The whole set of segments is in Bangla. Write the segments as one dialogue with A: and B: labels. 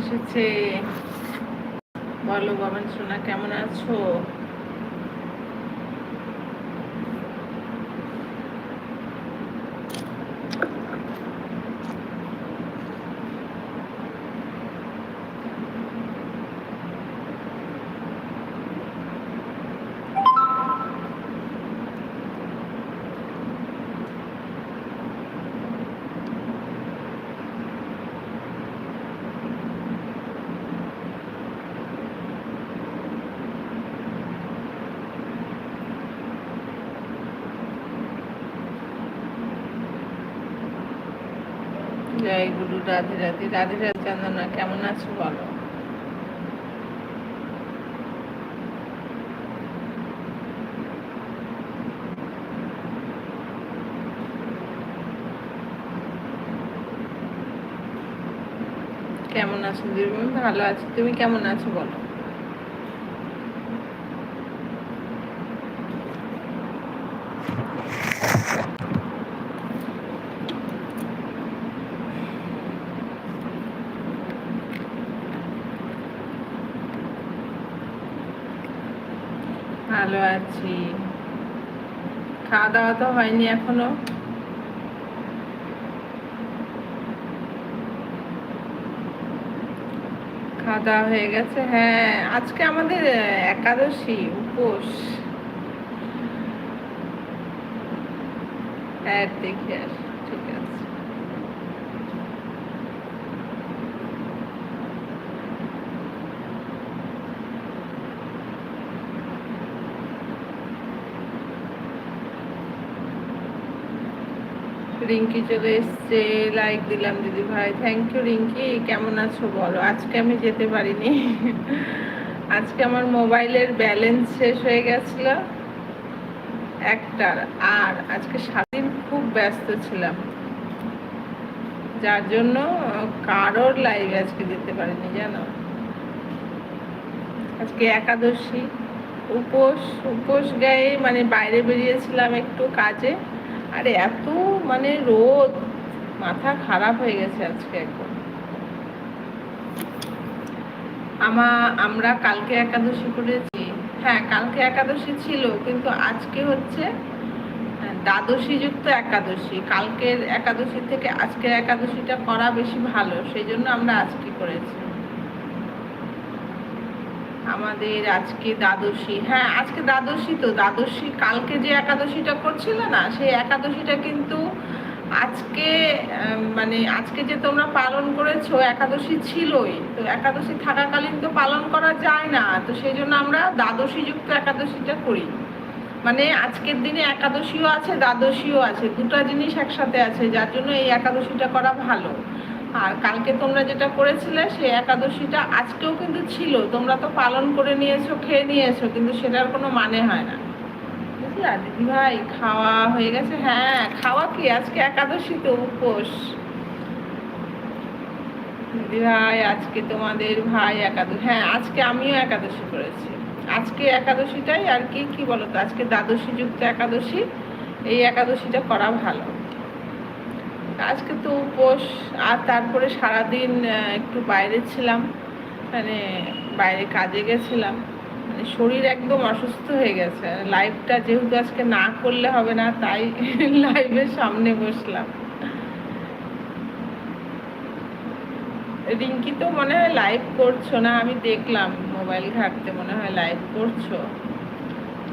A: এসেছে। বলো বাবান সোনা কেমন আছো? জয় গুরু রাধে রাধে। রাধে রাধে চন্দনা, কেমন আছো বলো? কেমন আছো? দিদি ভালো আছো। তুমি কেমন আছো বলো? ভালো আছি। খাওয়া দাওয়া তো হয়নি এখনও। খাওয়া দাওয়া হয়ে গেছে হ্যাঁ। আজকে আমাদের একাদশী, উপোস। হ্যাঁ দেখে আস ঠিক আছে রিঙ্কি চলে এসছে। লাইক দিলাম দিদি ভাই। Thank you Rinki. কেমন আছো বলো? আজকে আমি যেতে পারিনি। আজকে আমার মোবাইলের ব্যালেন্স শেষ হয়ে গেছিল। একটার আর আজকে সারাদিন খুব ব্যস্ত ছিলাম। যার জন্য কারোর লাইভে আজকে যেতে পারিনি, জানো? আজকে একাদশী। উপোস উপোস গায়ে মানে বাইরে বেরিয়েছিলাম একটু কাজে। আর এত মানে রোদ মাথা খারাপ হয়ে গেছে আজকে একদম। আমা আমরা কালকে একাদশী করেছি। হ্যাঁ কালকে একাদশী ছিল কিন্তু আজকে হচ্ছে আহ, দ্বাদশী যুক্ত একাদশী। কালকের একাদশী থেকে আজকের একাদশীটা করা বেশি ভালো সেই জন্য আমরা আজকে করেছি। আমাদের আজকে দ্বাদশী। হ্যাঁ আজকে দ্বাদশী তো দ্বাদশী কালকে যে একাদশীটা করছিল না সেই একাদশীটা কিন্তু আজকে মানে আজকে যে তোমরা পালন করেছ, একাদশী ছিলই। তো একাদশী থাকাকালীন তো পালন করা যায় না। তো সেই জন্য আমরা দ্বাদশী যুক্ত একাদশীটা করি। মানে আজকের দিনে একাদশীও আছে, দ্বাদশীও আছে। দুটো জিনিস একসাথে আছে, যার জন্য এই একাদশীটা করা ভালো। আর কালকে তোমরা যেটা করেছিলে, সেই একাদশীটা আজকেও কিন্তু ছিল। তোমরা তো পালন করে নিয়েছো, খেয়ে নিয়েছো, কিন্তু সেটার কোনো মানে হয় না। বুঝলা দিদি ভাই, খাওয়া হয়ে গেছে। হ্যাঁ খাওয়া কি? আজকে একাদশী তো উপোস। দিদি ভাই, আজকে তোমাদের ভাই একাদশী। হ্যাঁ আজকে আমিও একাদশী করেছি। আজকে একাদশীটাই আর কি কি বলতো? আজকে দ্বাদশী যুক্ত একাদশী, এই একাদশীটা করা ভালো। আজকে তো উপোস, আর তারপরে সারাদিন একটু বাইরে ছিলাম। মানে বাইরে কাজে গেছিলাম। মানে শরীর একদম অসুস্থ হয়ে গেছে। লাইভটা যেহেতু আজকে না করলে হবে না, তাই লাইভের সামনে বসলাম। রিঙ্কি তো মনে হয় লাইভ করছ না, আমি দেখলাম মোবাইল ঘাটতে, মনে হয় লাইভ করছ।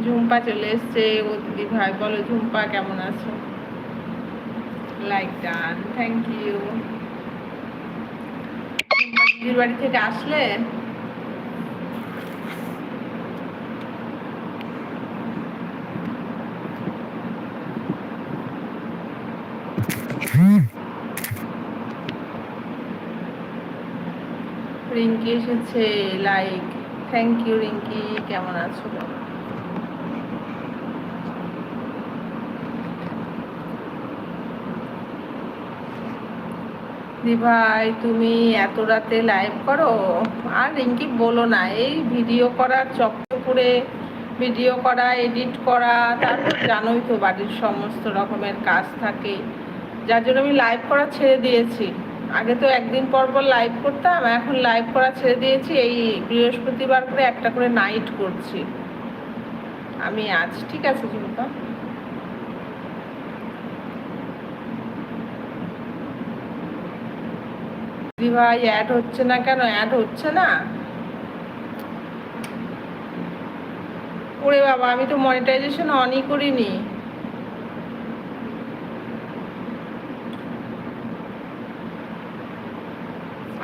A: ঝুম্পা চলে এসছে, ও দিদি ভাই বলো, ঝুম্পা, কেমন আছো? লাইক ডান থ্যাংক ইউ দিদির বাড়ি থেকে আসলে? রিঙ্কি এসেছে লাইক থ্যাংক ইউ রিঙ্কি, কেমন আছো? ভাই, তুমি এত রাতে লাইভ করো? আর রিঙ্কি বলো না, এই ভিডিও করার চক্করে ভিডিও করা এডিট করা, তারপর জানোই তো বাড়ির সমস্ত রকমের কাজ থাকে। যার জন্য আমি লাইভ করা ছেড়ে দিয়েছি। আগে তো একদিন পর পর লাইভ করতাম, এখন লাইভ করা ছেড়ে দিয়েছি। এই বৃহস্পতিবার করে একটা করে নাইট করছি। আমি আজ, ঠিক আছে দিদি ভাই অ্যাড হচ্ছে না কেন? অ্যাড হচ্ছে না? ওরে বাবা, আমি তো মনিটাইজেশন অনই করিনি।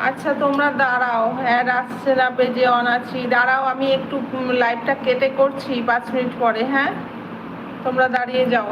A: আচ্ছা তোমরা দাঁড়াও। হ্যাঁ আসছে না পেজে অন আছি। দাঁড়াও, আমি একটু লাইভটা কেটে করছি পাঁচ মিনিট পরে হ্যাঁ? তোমরা দাঁড়িয়ে যাও।